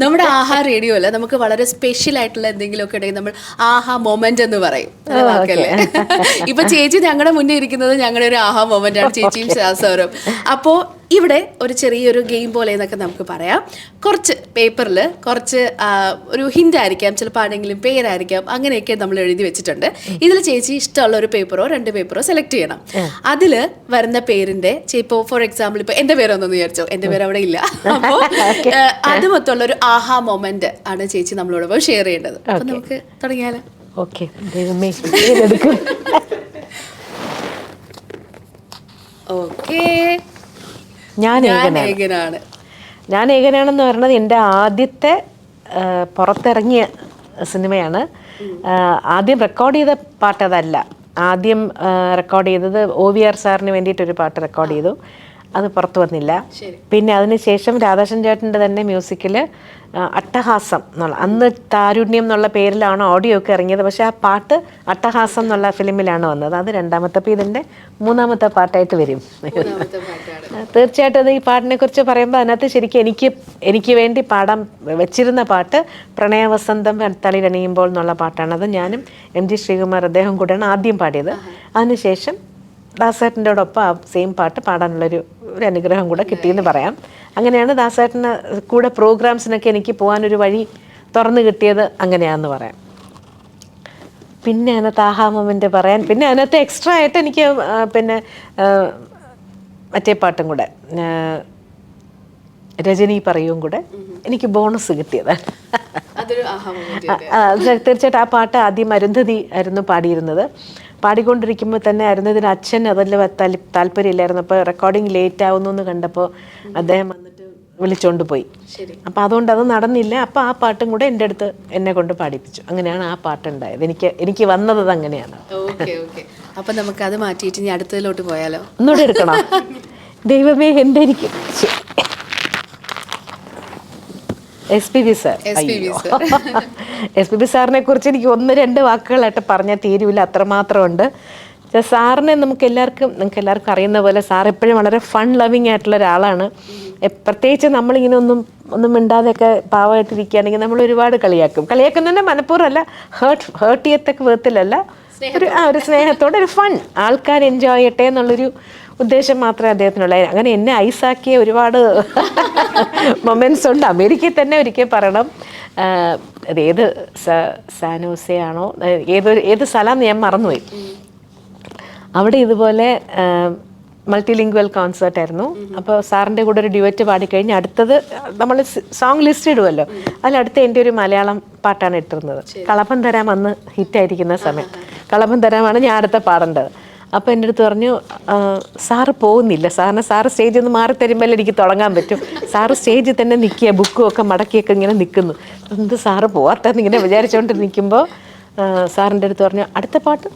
നമ്മുടെ ആഹാ റേഡിയോ അല്ല? നമുക്ക് വളരെ സ്പെഷ്യൽ ആയിട്ടുള്ള എന്തെങ്കിലും ഒക്കെ ഉണ്ടെങ്കിൽ നമ്മൾ ആഹാ മൊമെന്റ് എന്ന് പറയും. വാക്കല്ലേ? ഇപ്പൊ ചേച്ചി ഞങ്ങളുടെ മുന്നേ ഇരിക്കുന്നത് ഞങ്ങളുടെ ഒരു ആഹാ മൊമെന്റ് ആണ്. ചേച്ചിയും സാറും അപ്പോ ഇവിടെ ഒരു ചെറിയൊരു ഗെയിം പോലെ എന്നൊക്കെ നമുക്ക് പറയാം. കുറച്ച് പേപ്പറിൽ കുറച്ച് ഒരു ഹിന്റ് ആയിരിക്കാം ചിലപ്പോൾ ആരെങ്കിലും പേരായിരിക്കാം അങ്ങനെയൊക്കെ നമ്മൾ എഴുതി വെച്ചിട്ടുണ്ട്. ഇതിൽ ചേച്ചി ഇഷ്ടമുള്ള ഒരു പേപ്പറോ രണ്ട് പേപ്പറോ സെലക്ട് ചെയ്യണം. അതിൽ വരുന്ന പേരിന്റെ ഇപ്പോൾ ഫോർ എക്സാമ്പിൾ ഇപ്പോൾ എന്റെ പേരൊന്നും വിചാരിച്ചോ? എന്റെ പേര് അവിടെ ഇല്ല. അപ്പോൾ അത് മൊത്തമുള്ള ഒരു ആഹാ മൊമെന്റ് ആണ് ചേച്ചി നമ്മളോടൊപ്പം ഷെയർ ചെയ്യേണ്ടത്. അപ്പം നമുക്ക് തുടങ്ങിയാലോ? ഓക്കെ ദൈവമേ ഓക്കേ ഞാൻ ഏകനാണ്. ഞാൻ ഏകനാണെന്ന് പറയുന്നത് എന്റെ ആദ്യത്തെ പുറത്തിറങ്ങിയ സിനിമയാണ്. ആദ്യം റെക്കോർഡ് ചെയ്ത പാട്ട് അതല്ല. ആദ്യം റെക്കോർഡ് ചെയ്തത് ഒ വി ആർ സാറിന് വേണ്ടിയിട്ടൊരു പാട്ട് റെക്കോർഡ് ചെയ്തു. അത് പുറത്തു വന്നില്ല. പിന്നെ അതിനുശേഷം രാധാകൃഷ്ണൻ ചേട്ടന്റെ തന്നെ മ്യൂസിക്കിൽ അട്ടഹാസം എന്നുള്ള അന്ന് താരുണ്യം എന്നുള്ള പേരിലാണ് ഓഡിയോ ഒക്കെ ഇറങ്ങിയത്. പക്ഷേ ആ പാട്ട് അട്ടഹാസം എന്നുള്ള ഫിലിമിലാണ് വന്നത്. അത് രണ്ടാമത്തെ അപ്പോൾ ഇതിന്റെ മൂന്നാമത്തെ പാട്ടായിട്ട് വരും. തീർച്ചയായിട്ടും അത് ഈ പാട്ടിനെ കുറിച്ച് പറയുമ്പോൾ അതിനകത്ത് ശരിക്കും എനിക്ക് എനിക്ക് വേണ്ടി പാടാൻ വെച്ചിരുന്ന പാട്ട് പ്രണയവസന്തം തളിരണിയുമ്പോൾ എന്നുള്ള പാട്ടാണ്. അത് ഞാനും എം ജി ശ്രീകുമാർ അദ്ദേഹം കൂടെയാണ് ആദ്യം പാടിയത്. അതിനുശേഷം ദാസേട്ടന്റെ ഒപ്പം ആ സെയിം പാട്ട് പാടാനുള്ളൊരു ഒരു അനുഗ്രഹം കൂടെ കിട്ടിയെന്ന് പറയാം. അങ്ങനെയാണ് ദാസേട്ടന് കൂടെ പ്രോഗ്രാംസിനൊക്കെ എനിക്ക് പോകാനൊരു വഴി തുറന്നു കിട്ടിയത് അങ്ങനെയാണെന്ന് പറയാം. പിന്നെ അതിനകത്ത് ആഹാ പറയാൻ. പിന്നെ അതിനകത്ത് എക്സ്ട്രാ ആയിട്ട് എനിക്ക് പിന്നെ മറ്റേ പാട്ടും കൂടെ. രജനി പറയും കൂടെ. എനിക്ക് ബോണസ് കിട്ടിയതാണ് തീർച്ചയായിട്ടും ആ പാട്ട് ആദ്യം അരുന്ധതി ആയിരുന്നു പാടിയിരുന്നത്. പാടിക്കൊണ്ടിരിക്കുമ്പോൾ തന്നെ അരുന്ധതിന് അച്ഛൻ അതിൽ താല്പ- താല്പര്യമില്ലായിരുന്നു. അപ്പോൾ റെക്കോർഡിംഗ് ലേറ്റ് ആവുന്നു എന്ന് കണ്ടപ്പോൾ അദ്ദേഹം വന്നിട്ട് വിളിച്ചോണ്ട് പോയി. അപ്പോൾ അതുകൊണ്ട് അത് നടന്നില്ല. അപ്പോൾ ആ പാട്ടും കൂടെ എന്റെ അടുത്ത് എന്നെ കൊണ്ട് പാടിപ്പിച്ചു. അങ്ങനെയാണ് ആ പാട്ട് ഉണ്ടായത്. എനിക്ക് എനിക്ക് വന്നത് അങ്ങനെയാണ്. Okay okay. അപ്പൊ നമുക്ക് അത് മാറ്റിയിട്ട് ഇനി അടുത്തതിലോട്ട് പോയാലോ? ഒന്നുകൂടെ എടുക്കണം. ദൈവമേ എന്റെ എനിക്ക് S P B sir S P B സാറിനെ കുറിച്ച് എനിക്ക് ഒന്ന് രണ്ട് വാക്കുകളായിട്ട് പറഞ്ഞാൽ തീരുവില്ല. അത്രമാത്രമുണ്ട്. സാറിനെ നമുക്ക് എല്ലാവർക്കും നിങ്ങൾക്ക് എല്ലാവർക്കും അറിയുന്ന പോലെ സാർ എപ്പോഴും വളരെ ഫൺ ലവിങ് ആയിട്ടുള്ള ഒരാളാണ്. പ്രത്യേകിച്ച് നമ്മളിങ്ങനെ ഒന്നും ഒന്നും മിണ്ടാതെയൊക്കെ പാവമായിട്ടിരിക്കുകയാണെങ്കിൽ നമ്മൾ ഒരുപാട് കളിയാക്കും. കളിയാക്കുന്നതിന്റെ മനഃപൂർവമല്ല ഹേർട്ട് ഹേർട്ട് ചെയ്യത്തക്ക വിധത്തിലല്ല. ഒരു ആ ഒരു സ്നേഹത്തോടെ ഒരു ഫൺ ആൾക്കാർ എൻജോയ് ചെയ്യട്ടെ എന്നുള്ളൊരു ഉദ്ദേശം മാത്രമേ അദ്ദേഹത്തിനുള്ള. അങ്ങനെ എന്നെ ഐസാക്കിയ ഒരുപാട് മൊമെന്റ്സ് ഉണ്ട്. അമേരിക്കയിൽ തന്നെ ഒരിക്കൽ പറയണം. ഏത് സ- സാനോസയാണോ ഏതൊരു ഏത് സ്ഥലം ഞാൻ മറന്നുപോയി. അവിടെ ഇതുപോലെ മൾട്ടി ലിംഗ്വൽ കോൺസേർട്ട് ആയിരുന്നു. അപ്പോൾ സാറിന്റെ കൂടെ ഒരു ഡ്യുവറ്റ് പാടിക്കഴിഞ്ഞ് അടുത്തത് നമ്മൾ സോങ് ലിസ്റ്റ് ഇടുമല്ലോ അതിലടുത്ത് എന്റെ ഒരു മലയാളം പാട്ടാണ് ഇട്ടിരുന്നത്. കളപ്പം തരാം അന്ന് ഹിറ്റായിരിക്കുന്ന സമയം. കളപ്പം തരാമാണ് ഞാൻ അടുത്ത പാടേണ്ടത്. അപ്പോൾ എന്റെ അടുത്ത് പറഞ്ഞു സാറ് പോകുന്നില്ല. സാറിന് സാറ് സ്റ്റേജിൽ നിന്ന് മാറി തരുമ്പോൾ എനിക്ക് തുടങ്ങാൻ പറ്റും. സാറ് സ്റ്റേജിൽ തന്നെ നിൽക്കുക ബുക്കും ഒക്കെ മടക്കിയൊക്കെ ഇങ്ങനെ നിൽക്കുന്നു. എന്ത് സാറ് പോവാത്തെന്ന് ഇങ്ങനെ വിചാരിച്ചുകൊണ്ട് നിൽക്കുമ്പോൾ സാറിന്റെ അടുത്ത് പറഞ്ഞു അടുത്ത പാട്ട്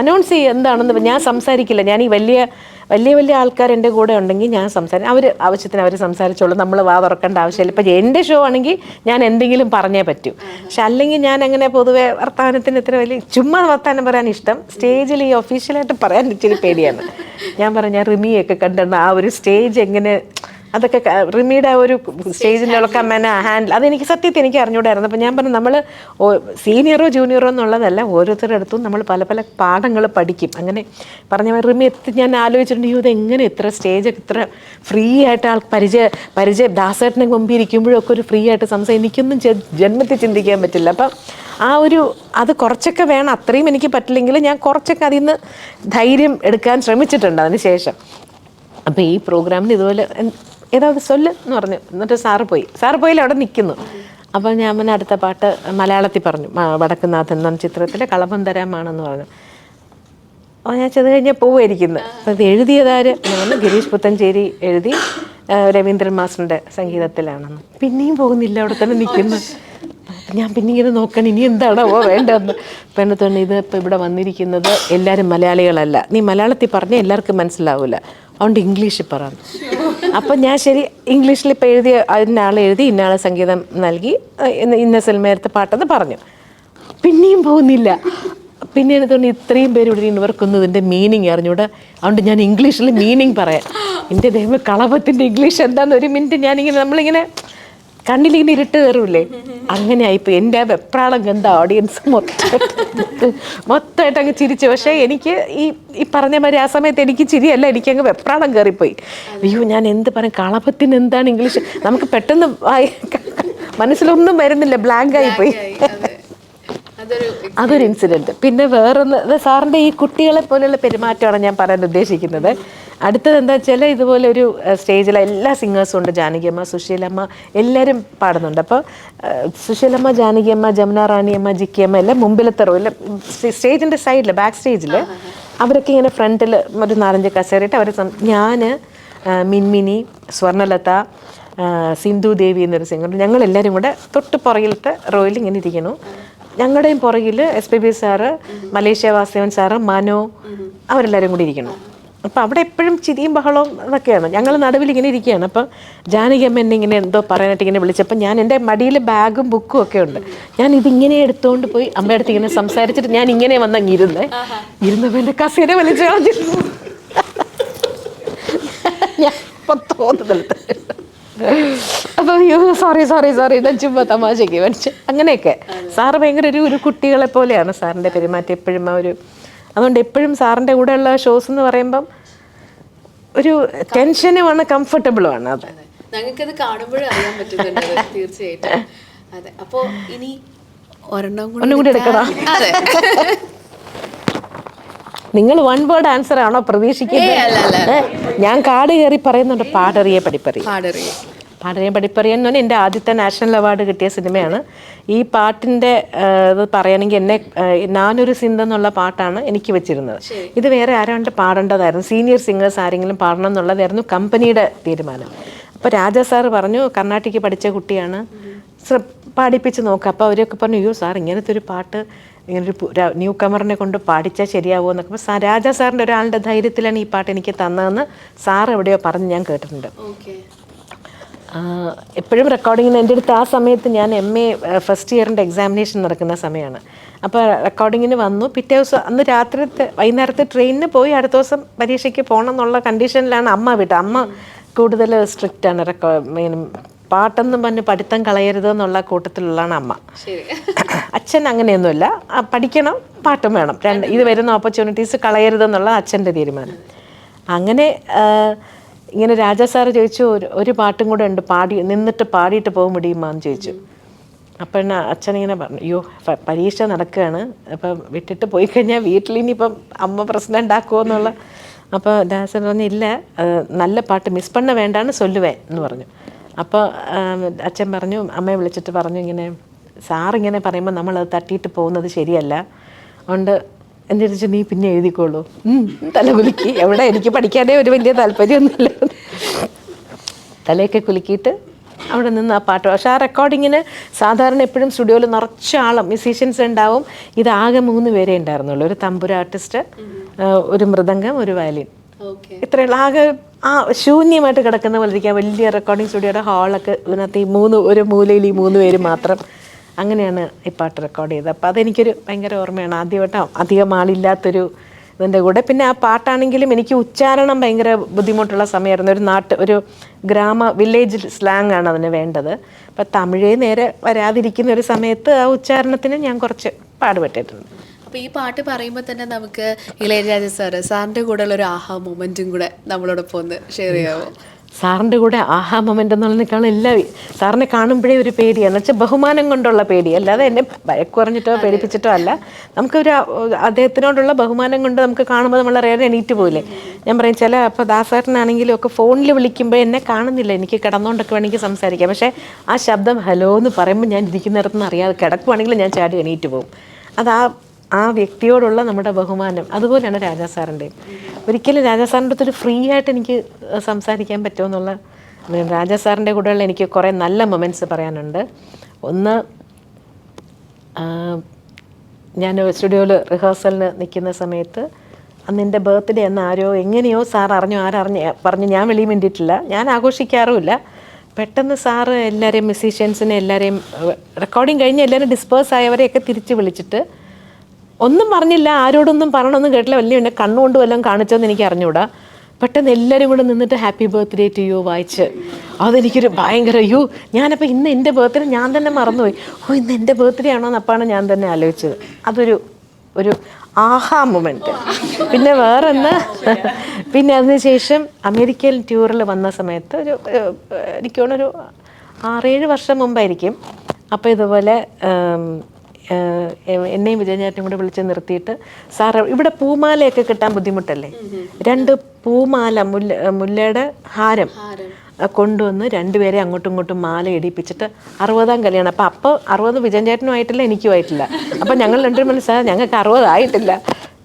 അനൗൺസ് ചെയ്യുക എന്താണെന്ന് ഞാൻ സംസാരിക്കില്ല. ഞാൻ ഈ വലിയ വലിയ വലിയ ആൾക്കാർ എന്റെ കൂടെ ഉണ്ടെങ്കിൽ ഞാൻ സംസാരിക്കും അവർ ആവശ്യത്തിന് അവർ സംസാരിച്ചോളൂ. നമ്മൾ വാ തുറക്കേണ്ട ആവശ്യമില്ല. ഇപ്പം എന്റെ ഷോ ആണെങ്കിൽ ഞാൻ എന്തെങ്കിലും പറഞ്ഞേ പറ്റൂ. പക്ഷെ അല്ലെങ്കിൽ ഞാൻ അങ്ങനെ പൊതുവേ വർത്തമാനത്തിന് ഇത്ര വലിയ ചുമ്മാ വർത്തമാനം പറയാൻ ഇഷ്ടം. സ്റ്റേജിൽ ഈ ഒഫീഷ്യലായിട്ട് പറയാൻ ഇച്ചിരി പേടിയാണ്. ഞാൻ പറഞ്ഞ റിമിയൊക്കെ കണ്ടിട്ടുണ്ട് ആ ഒരു സ്റ്റേജ് എങ്ങനെ അതൊക്കെ റിമിയുടെ ഒരു സ്റ്റേജിലുള്ള കമ്മന ഹാൻഡിൽ അതെനിക്ക് സത്യത്തിൽ എനിക്ക് അറിഞ്ഞുകൂടായിരുന്നു അപ്പം ഞാൻ പറഞ്ഞു നമ്മൾ സീനിയറോ ജൂനിയറോ എന്നുള്ളതല്ല ഓരോരുത്തരുടെ അടുത്തും നമ്മൾ പല പല പാഠങ്ങൾ പഠിക്കും. അങ്ങനെ പറഞ്ഞ റിമി എത്തി ഞാൻ ആലോചിച്ചിട്ടുണ്ട് "അയ്യോ, ഇത് എങ്ങനെ ഇത്ര സ്റ്റേജ് ഇത്ര ഫ്രീ ആയിട്ട് ആൾ പരിചയ പരിചയ ദാസേട്ടനെ മുമ്പിൽ ഇരിക്കുമ്പോഴൊക്കെ ഒരു ഫ്രീ ആയിട്ട് സംസാരം എനിക്കൊന്നും ജന്മത്തിൽ ചിന്തിക്കാൻ പറ്റില്ല. അപ്പം ആ ഒരു അത് കുറച്ചൊക്കെ വേണം. അത്രയും എനിക്ക് പറ്റില്ലെങ്കിൽ ഞാൻ കുറച്ചൊക്കെ അതിൽ നിന്ന് ധൈര്യം എടുക്കാൻ ശ്രമിച്ചിട്ടുണ്ട് അതിന് ശേഷം. അപ്പോൾ ഈ പ്രോഗ്രാമിന് ഇതുപോലെ ഏതാவது സൊല്ല് എന്ന് പറഞ്ഞു. എന്നിട്ട് സാറ് പോയി. സാറ് പോയില്ല? അവിടെ നിൽക്കുന്നു അപ്പോൾ ഞാൻ പിന്നെ അടുത്ത പാട്ട് മലയാളത്തിൽ പറഞ്ഞു. വടക്കുന്നാഥൻ എന്ന ചിത്രത്തിലെ കളഭം തരാമാണെന്ന് പറഞ്ഞു. അപ്പോൾ ഞാൻ ചെന്ന് കഴിഞ്ഞാൽ പോവായിരിക്കുന്നത് അപ്പോൾ അത് എഴുതിയതാര്? ഞാൻ ഗിരീഷ് പുത്തഞ്ചേരി എഴുതി രവീന്ദ്രൻ മാസ്റ്ററിന്റെ സംഗീതത്തിലാണെന്ന്. പിന്നെയും പോകുന്നില്ല. അവിടെ തന്നെ നിൽക്കുന്നു. ഞാൻ പിന്നെ ഇങ്ങനെ നോക്കണം ഇനി എന്താണോ വേണ്ടതെന്ന്. എന്നെ ഇത് ഇപ്പം ഇവിടെ വന്നിരിക്കുന്നത് എല്ലാവരും മലയാളികളല്ല. നീ മലയാളത്തിൽ പറഞ്ഞാൽ എല്ലാവർക്കും മനസ്സിലാവില്ല അതുകൊണ്ട് ഇംഗ്ലീഷിൽ പറ. അപ്പം ഞാൻ ശരി ഇംഗ്ലീഷിൽ ഇപ്പം എഴുതിയ ഇന്നയാൾ എഴുതി ഇന്നയാൾ സംഗീതം നൽകി ഇന്ന് സിനിമയത്തെ പാട്ടെന്ന് പറഞ്ഞു. പിന്നെയും പോകുന്നില്ല. പിന്നെ എനിക്ക് ഇത്രയും പേര് ഇവിടെ ഇവർക്കൊന്നും ഇതിന്റെ മീനിങ് അറിഞ്ഞൂടെ. അതുകൊണ്ട് ഞാൻ ഇംഗ്ലീഷിൽ മീനിങ് പറയാം. എന്റെ ദൈവം കളഭത്തിന്റെ ഇംഗ്ലീഷ് എന്താണെന്ന് ഒരു മിനിറ്റ് ഞാനിങ്ങനെ നമ്മളിങ്ങനെ കണ്ണിലിങ്ങനെ ഇരുട്ട് കയറൂലേ അങ്ങനെ ആയിപ്പോ എന്റെ ആ വെപ്രാളം കണ്ട ഓഡിയൻസ് മൊത്തമായിട്ട് മൊത്തമായിട്ട് അങ്ങ് ചിരിച്ചു. പക്ഷേ എനിക്ക് ഈ ഈ പറഞ്ഞ മാതിരി ആ സമയത്ത് എനിക്ക് ചിരിയല്ല എനിക്ക് അങ്ങ് വെപ്രാളം കയറിപ്പോയി. അയ്യോ ഞാൻ എന്ത് പറയും? കളപത്തിന് എന്താണ് ഇംഗ്ലീഷ്? നമുക്ക് പെട്ടെന്ന് മനസ്സിലൊന്നും വരുന്നില്ല ബ്ലാങ്ക് ആയിപ്പോയി. അതൊരു ഇൻസിഡന്റ് പിന്നെ വേറൊന്ന് സാറിന്റെ സാറിന്റെ ഈ കുട്ടികളെ പോലെയുള്ള പെരുമാറ്റമാണ് ഞാൻ പറയാൻ ഉദ്ദേശിക്കുന്നത്. അടുത്തത് എന്താ വെച്ചാൽ ഇതുപോലെ ഒരു സ്റ്റേജിൽ എല്ലാ സിംഗേഴ്സും ഉണ്ട്. ജാനകിയമ്മ സുശീലമ്മ എല്ലാവരും പാടുന്നുണ്ട്. അപ്പോൾ സുശീലമ്മ ജാനകിയമ്മ ജമുന റാണിയമ്മ ജിക്കിയമ്മ എല്ലാം മുമ്പിലത്തെ റോയിൽ സ്റ്റേജിന്റെ സൈഡിൽ ബാക്ക് സ്റ്റേജിൽ അവരൊക്കെ ഇങ്ങനെ ഫ്രണ്ടിൽ ഒരു നാലഞ്ച് കസേരയിട്ട് അവർ ഞാൻ മിൻമിനി സ്വർണലത സിന്ധു ദേവി എന്നൊരു സിംഗർ ഞങ്ങളെല്ലാവരും കൂടെ തൊട്ട് പുറകിലത്തെ റോയിൽ ഇങ്ങനെ ഇരിക്കുന്നു. ഞങ്ങളുടെയും പുറകിൽ S P B sir Malaysia Vasavan sir Mano അവരെല്ലാവരും കൂടി ഇരിക്കണം അപ്പം അവിടെ എപ്പോഴും ചിരിയും ബഹളവും അതൊക്കെയാണ് ഞങ്ങൾ നടുവിൽ ഇങ്ങനെ ഇരിക്കുകയാണ്. അപ്പം ജാനകി അമ്മ എന്നെ ഇങ്ങനെ എന്തോ പറയാനായിട്ട് ഇങ്ങനെ വിളിച്ചപ്പോൾ ഞാൻ എന്റെ മടിയിൽ ബാഗും ബുക്കും ഒക്കെ ഉണ്ട്. ഞാൻ ഇതിങ്ങനെ എടുത്തുകൊണ്ട് പോയി അമ്മയുടെ അടുത്ത് ഇങ്ങനെ സംസാരിച്ചിട്ട് ഞാൻ ഇങ്ങനെ വന്നങ്ങ് ഇരുന്നേ. ഇരുന്നപ്പോൾ എന്റെ കസേര വലിച്ചു ഞാൻ ഇപ്പം തോന്നുന്നത് അപ്പൊ അയ്യോ സോറി സോറി സോറി ചുമ്മാ തമാശയ്ക്ക് മനസ്സിൽ അങ്ങനെയൊക്കെ. സാറ് ഭയങ്കര ഒരു ഒരു കുട്ടികളെ പോലെയാണ് സാറിന്റെ പെരുമാറ്റം എപ്പോഴും ആ ഒരു അതുകൊണ്ട് എപ്പോഴും സാറിന്റെ കൂടെയുള്ള ഷോസ് എന്ന് പറയുമ്പം ഒരു ടെൻഷനുമാണ് കംഫർട്ടബിളുമാണ് അത്. ഞങ്ങൾക്കത് കാണുമ്പോഴേ അറിയാൻ പറ്റുന്നുണ്ട് തീർച്ചയായിട്ടും. അതെ അപ്പോ ഇനി ഒരെണ്ണം കൂടി എടുക്കണം? അതെ. നിങ്ങൾ വൺ വേർഡ് ആൻസർ ആണോ പ്രതീക്ഷിക്കുന്നത്? ഞാൻ കാട് കയറി പറയുന്നുണ്ട് പാടറിയെ പഠിപ്പറി പാടറിയ. പാടറിയ പഠിപ്പറിയ എന്ന് പറഞ്ഞാൽ എന്റെ ആദ്യത്തെ നാഷണൽ അവാർഡ് കിട്ടിയ സിനിമയാണ്. ഈ പാട്ടിന്റെ ഇത് പറയുകയാണെങ്കിൽ എന്നെ ആ, നാനൊരു സിന്ത എന്നുള്ള പാട്ടാണ് എനിക്ക് വെച്ചിരുന്നത്. ഇത് വേറെ ആരാണ്ട് പാടേണ്ടതായിരുന്നു. സീനിയർ സിംഗേഴ്സ് ആരെങ്കിലും പാടണം എന്നുള്ളതായിരുന്നു കമ്പനിയുടെ തീരുമാനം. അപ്പോൾ രാജാ സാറ് പറഞ്ഞു കർണാട്ടിക്ക് പഠിച്ച കുട്ടിയാണ്. പാടിപ്പിച്ച് നോക്കുക അപ്പോൾ അവരൊക്കെ പറഞ്ഞു അയ്യോ സാർ ഇങ്ങനത്തെ ഒരു പാട്ട് ഇങ്ങനൊരു ഒരു ന്യൂ കമറിനെ കൊണ്ട് പാടിച്ചാൽ ശരിയാവുമോ എന്നൊക്കെ. അപ്പോൾ രാജാ സാറിന്റെ ഒരാളുടെ ധൈര്യത്തിലാണ് ഈ പാട്ട് എനിക്ക് തന്നതെന്ന് സാർ എവിടെയോ പറഞ്ഞ് ഞാൻ കേട്ടിട്ടുണ്ട്. എപ്പോഴും റെക്കോർഡിങ്ങിന് എന്റെ അടുത്ത് ആ സമയത്ത് ഞാൻ എം എ ഫസ്റ്റ് ഇയറിന്റെ എക്സാമിനേഷൻ നടക്കുന്ന സമയമാണ് അപ്പോൾ റെക്കോർഡിങ്ങിന് വന്നു. പിറ്റേ ദിവസം അന്ന് രാത്രിത്തെ വൈകുന്നേരത്തെ ട്രെയിനിന് പോയി അടുത്ത ദിവസം പരീക്ഷയ്ക്ക് പോകണം എന്നുള്ള കണ്ടീഷനിലാണ് അമ്മ വിട്ടത്. അമ്മ കൂടുതൽ സ്ട്രിക്റ്റ് ആണ്. റെക്കോ മീൻ പാട്ടെന്നും പറഞ്ഞ് പഠിത്തം കളയരുത് എന്നുള്ള കൂട്ടത്തിലുള്ളതാണ് അമ്മ. അച്ഛൻ അങ്ങനെയൊന്നുമില്ല. പഠിക്കണം പാട്ടും വേണം. രണ്ട് ഇത് വരുന്ന ഓപ്പർച്യൂണിറ്റീസ് കളയരുതെന്നുള്ള അച്ഛന്റെ തീരുമാനം. അങ്ങനെ ഇങ്ങനെ രാജാ സാറ് ചോദിച്ചു ഒരു ഒരു പാട്ടും കൂടെ ഉണ്ട് പാടി നിന്നിട്ട് പാടിയിട്ട് പോകാൻ മുടിയുമാന്ന് ചോദിച്ചു. അപ്പം എന്നാ അച്ഛൻ ഇങ്ങനെ പറഞ്ഞു അയ്യോ പരീക്ഷ നടക്കുകയാണ് അപ്പം വിട്ടിട്ട് പോയി കഴിഞ്ഞാൽ വീട്ടിൽ ഇനിയിപ്പം അമ്മ പ്രശ്നം ഉണ്ടാക്കുമോ എന്നുള്ള അപ്പോൾ ദാസൻ പറഞ്ഞു ഇല്ല നല്ല പാട്ട് മിസ് പണ്ണ വേണ്ടാണ് സൊല്ലുവേ എന്ന് പറഞ്ഞു. അപ്പോൾ അച്ഛൻ പറഞ്ഞു അമ്മയെ വിളിച്ചിട്ട് പറഞ്ഞു ഇങ്ങനെ സാറിങ്ങനെ പറയുമ്പോൾ നമ്മളത് തട്ടിയിട്ട് പോകുന്നത് ശരിയല്ല. അതുകൊണ്ട് എന്റെ അടുത്ത് നീ പിന്നെ എഴുതിക്കോളൂ. തല കുലുക്കി. എവിടെ എനിക്ക് പഠിക്കാനേ ഒരു വലിയ താല്പര്യമൊന്നുമില്ല. തലയൊക്കെ കുലുക്കിയിട്ട് അവിടെ നിന്ന് ആ പാട്ട് പക്ഷേ ആ റെക്കോർഡിങ്ങിന് സാധാരണ എപ്പോഴും സ്റ്റുഡിയോയിൽ നിറച്ച ആളും മ്യൂസീഷ്യൻസ് ഉണ്ടാവും. ഇതാകെ മൂന്ന് പേരേ ഉണ്ടായിരുന്നുള്ളൂ. ഒരു തമ്പുര ആർട്ടിസ്റ്റ് ഒരു മൃദംഗം ഒരു വയലിൻ. ഇത്രയുള്ള ആകെ ആ ശൂന്യമായിട്ട് കിടക്കുന്ന പോലെ ഇരിക്കുക വലിയ റെക്കോർഡിംഗ് സ്റ്റുഡിയോയുടെ ഹാളൊക്കെ ഇതിനകത്ത് ഈ മൂന്ന് ഒരു മൂലയിൽ ഈ മൂന്ന് പേര് മാത്രം അങ്ങനെയാണ് ഈ പാട്ട് റെക്കോർഡ് ചെയ്തത്. അപ്പോൾ അതെനിക്കൊരു ഭയങ്കര ഓർമ്മയാണ്. ആദ്യമായിട്ടാണ് അധികം ആളില്ലാത്തൊരു ഇതിന്റെ കൂടെ. പിന്നെ ആ പാട്ടാണെങ്കിലും എനിക്ക് ഉച്ചാരണം ഭയങ്കര ബുദ്ധിമുട്ടുള്ള സമയമായിരുന്നു. ഒരു നാട്ട് ഒരു ഗ്രാമ വില്ലേജ് സ്ലാങ് ആണ് അതിന് വേണ്ടത്. അപ്പം തമിഴേ നേരെ വരാതിരിക്കുന്ന ഒരു സമയത്ത് ആ ഉച്ചാരണത്തിന് ഞാൻ കുറച്ച് പാടുപെട്ടിട്ടുണ്ട്. അപ്പോൾ ഈ പാട്ട് പറയുമ്പോൾ തന്നെ നമുക്ക് ഇളയരാജ സാറ് സാറിന്റെ കൂടെ ഉള്ള ഒരു ആഹാ മൊമെന്റും കൂടെ നമ്മളോടൊപ്പം ഒന്ന് ഷെയർ ചെയ്യാമോ സാറിന്റെ കൂടെ ആഹാ മൊമെന്റ് എന്നുള്ളതിനേക്കാളും എല്ലാ സാറിനെ കാണുമ്പോഴേ ഒരു പേടിയാണ്. വെച്ചാൽ ബഹുമാനം കൊണ്ടുള്ള പേടി. അല്ലാതെ എന്നെ ഭയക്കുറഞ്ഞിട്ടോ പേടിപ്പിച്ചിട്ടോ അല്ല. നമുക്കൊരു അദ്ദേഹത്തിനോടുള്ള ബഹുമാനം കൊണ്ട് നമുക്ക് കാണുമ്പോൾ നമ്മൾ റേറെ എണീറ്റ് പോയില്ലേ ഞാൻ പറയും ചില അപ്പോൾ ദാസാറിനാണെങ്കിലും ഒക്കെ ഫോണിൽ വിളിക്കുമ്പോൾ എന്നെ കാണുന്നില്ല. എനിക്ക് കിടന്നുകൊണ്ടൊക്കെ വേണമെങ്കിൽ സംസാരിക്കാം. പക്ഷേ ആ ശബ്ദം ഹലോ എന്ന് പറയുമ്പോൾ ഞാൻ ഇരിക്കുന്നിടത്ത് നിന്ന് അറിയാതെ കിടക്കുവാണെങ്കിൽ ഞാൻ ചാടി എണീറ്റ് പോകും അത് ആ ആ വ്യക്തിയോടുള്ള നമ്മുടെ ബഹുമാനം. അതുപോലെയാണ് രാജാ സാറിന്റെയും ഒരിക്കലും രാജാ സാറിന്റെ അടുത്തൊരു ഫ്രീ ആയിട്ട് എനിക്ക് സംസാരിക്കാൻ പറ്റുമെന്നുള്ള രാജാ സാറിന്റെ കൂടെയുള്ള എനിക്ക് കുറേ നല്ല മൊമെന്റ്സ് പറയാനുണ്ട്. ഒന്ന് ഞാൻ സ്റ്റുഡിയോയിൽ റിഹേഴ്സലിന് നിൽക്കുന്ന സമയത്ത് അന്ന് എന്റെ ബർത്ത്ഡേ എന്ന് ആരോ എങ്ങനെയോ സാർ അറിഞ്ഞു ആരറിഞ്ഞ് പറഞ്ഞു ഞാൻ വെളിയിൽ വേണ്ടിയിട്ടില്ല ഞാൻ ആഘോഷിക്കാറുമില്ല. പെട്ടെന്ന് സാറ് എല്ലാവരെയും മ്യൂസീഷ്യൻസിനെ എല്ലാവരെയും റെക്കോർഡിങ് കഴിഞ്ഞ് എല്ലാവരും ഡിസ്പേഴ്സ് ആയവരെയൊക്കെ തിരിച്ച് വിളിച്ചിട്ട് ഒന്നും പറഞ്ഞില്ല ആരോടൊന്നും പറയണമെന്നും കേട്ടില്ല. വലിയ എന്നെ കണ്ണുകൊണ്ട് വല്ലതും കാണിച്ചോന്ന് എനിക്ക് അറിഞ്ഞൂടാ. പെട്ടെന്ന് എല്ലാവരും കൂടെ നിന്നിട്ട് ഹാപ്പി ബർത്ത്ഡേ ടു യു വായിച്ച്. അതെനിക്കൊരു ഭയങ്കര അയ്യോ ഞാനപ്പോൾ ഇന്ന് എന്റെ ബർത്ത്ഡേ ഞാൻ തന്നെ മറന്നുപോയി. ഓ ഇന്ന് എന്റെ ബർത്ത്ഡേ ആണോ എന്നപ്പാണ് ഞാൻ തന്നെ ആലോചിച്ചത്. അതൊരു ഒരു ആഹാ മൊമെന്റ് പിന്നെ വേറൊന്ന് പിന്നെ അതിനുശേഷം അമേരിക്കയിൽ ടൂറിൽ വന്ന സമയത്ത് ഒരു എനിക്ക് തോന്നുന്നൊരു ആറേഴ് വർഷം മുമ്പായിരിക്കും. അപ്പോൾ ഇതുപോലെ എന്നെയും വിജയഞ്ഞാറ്റും കൂടെ വിളിച്ച് നിർത്തിയിട്ട് സാറ് ഇവിടെ പൂമാലയൊക്കെ കിട്ടാൻ ബുദ്ധിമുട്ടല്ലേ? രണ്ട് പൂമാല മുല്ല മുല്ലയുടെ ഹാരം കൊണ്ടുവന്ന് രണ്ടുപേരെ അങ്ങോട്ടും ഇങ്ങോട്ടും മാല ഇടിപ്പിച്ചിട്ട് അറുപതാം കല്യാണം. അപ്പം അപ്പോൾ അറുപത് എനിക്കും ആയിട്ടില്ല. അപ്പം ഞങ്ങൾ രണ്ടും മനസ്സിലായി ഞങ്ങൾക്ക് അറുപതായിട്ടില്ല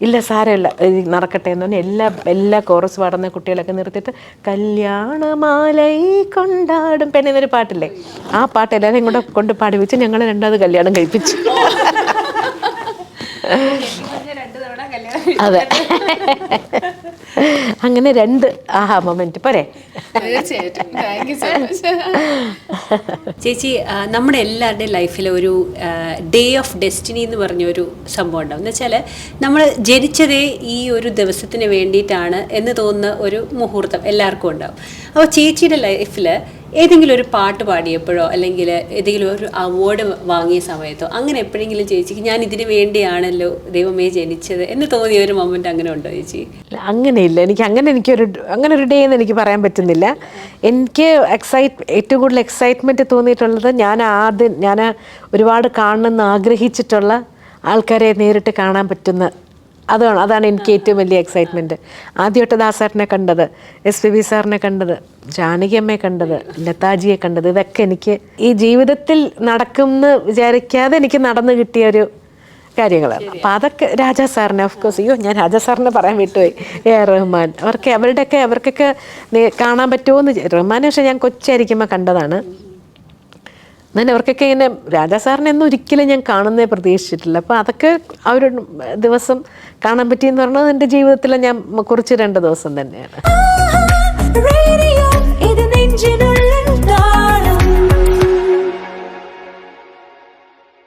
ഇല്ല സാരമില്ല ഇല്ല നടക്കട്ടെ എന്ന് പറഞ്ഞാൽ എല്ലാ എല്ലാ കോറസ് പാടുന്ന കുട്ടികളൊക്കെ നിർത്തിയിട്ട് കല്യാണമാലൈ കൊണ്ടാടും. പെണ്ണെന്നൊരു പാട്ടില്ലേ? ആ പാട്ട് എല്ലാവരെയും കൂടെ കൊണ്ട് പാടിപ്പിച്ച് ഞങ്ങൾ രണ്ടാമത് കല്യാണം കഴിപ്പിച്ചു. അതെ. അങ്ങനെ രണ്ട് ആഹാ മൊമെന്റ്. പോരെ. ചേച്ചി നമ്മുടെ എല്ലാവരുടെയും ലൈഫിൽ ഒരു ഡേ ഓഫ് ഡെസ്റ്റിനി എന്ന് പറഞ്ഞ ഒരു സംഭവം ഉണ്ടാവും. എന്ന് വെച്ചാൽ നമ്മൾ ജനിച്ചതേ ഈ ഒരു ദിവസത്തിന് വേണ്ടിയിട്ടാണ് എന്ന് തോന്നുന്ന ഒരു മുഹൂർത്തം എല്ലാവർക്കും ഉണ്ടാവും. അപ്പോൾ ചേച്ചിയുടെ ലൈഫിൽ ഏതെങ്കിലും ഒരു പാട്ട് പാടിയപ്പോഴോ അല്ലെങ്കിൽ ഏതെങ്കിലും ഒരു അവാർഡ് വാങ്ങിയ സമയത്തോ അങ്ങനെ എപ്പോഴെങ്കിലും ചേച്ചിക്ക് ഞാൻ ഇതിന് വേണ്ടിയാണല്ലോ ദൈവമേ ജനിച്ചത് എന്ന് തോന്നിയ ഒരു മൊമെന്റ് അങ്ങനെ ഉണ്ടോ ചേച്ചി? അങ്ങനെയില്ല. എനിക്ക് അങ്ങനെ എനിക്കൊരു അങ്ങനെ ഒരു ഡേ എന്ന് എനിക്ക് പറയാൻ പറ്റുന്നില്ല. എനിക്ക് എക്സൈറ്റ് ഏറ്റവും കൂടുതൽ എക്സൈറ്റ്മെന്റ് തോന്നിയിട്ടുള്ളത് ഞാൻ ആദ്യം ഞാൻ ഒരുപാട് കാണണമെന്ന് ആഗ്രഹിച്ചിട്ടുള്ള ആൾക്കാരെ നേരിട്ട് കാണാൻ പറ്റുന്ന അതാണ് അതാണ് എനിക്ക് ഏറ്റവും വലിയ എക്സൈറ്റ്മെന്റ് ആദ്യമായിട്ട് ദാസാറിനെ കണ്ടത്. എസ് പി ബി സാറിനെ കണ്ടത്. ജാനകിയമ്മയെ കണ്ടത്. ലതാജിയെ കണ്ടത്. ഇതൊക്കെ എനിക്ക് ഈ ജീവിതത്തിൽ നടക്കുമെന്ന് വിചാരിക്കാതെ എനിക്ക് നടന്നു കിട്ടിയ ഒരു കാര്യങ്ങളാണ്. അപ്പം അതൊക്കെ രാജാ സാറിനെ ഓഫ് കോഴ്സ് അയ്യോ ഞാൻ രാജാ സാറിനെ പറയാൻ വിട്ടുപോയി. A R Rahman. അവർക്ക് അവരുടെയൊക്കെ അവർക്കൊക്കെ കാണാൻ പറ്റുമോ എന്ന് റഹ്മാനെ പക്ഷേ ഞാൻ കൊച്ചായിരിക്കുമ്പോൾ കണ്ടതാണ്. എന്നാൽ അവർക്കൊക്കെ ഇങ്ങനെ രാജാ സാറിനെ ഒന്നും ഒരിക്കലും ഞാൻ കാണുന്നേ പ്രതീക്ഷിച്ചിട്ടില്ല. അപ്പോൾ അതൊക്കെ ഒരു ദിവസം കാണാൻ പറ്റിയെന്ന് പറഞ്ഞത് എന്റെ ജീവിതത്തിൽ ഞാൻ കുറച്ച് രണ്ട് ദിവസം തന്നെയാണ്.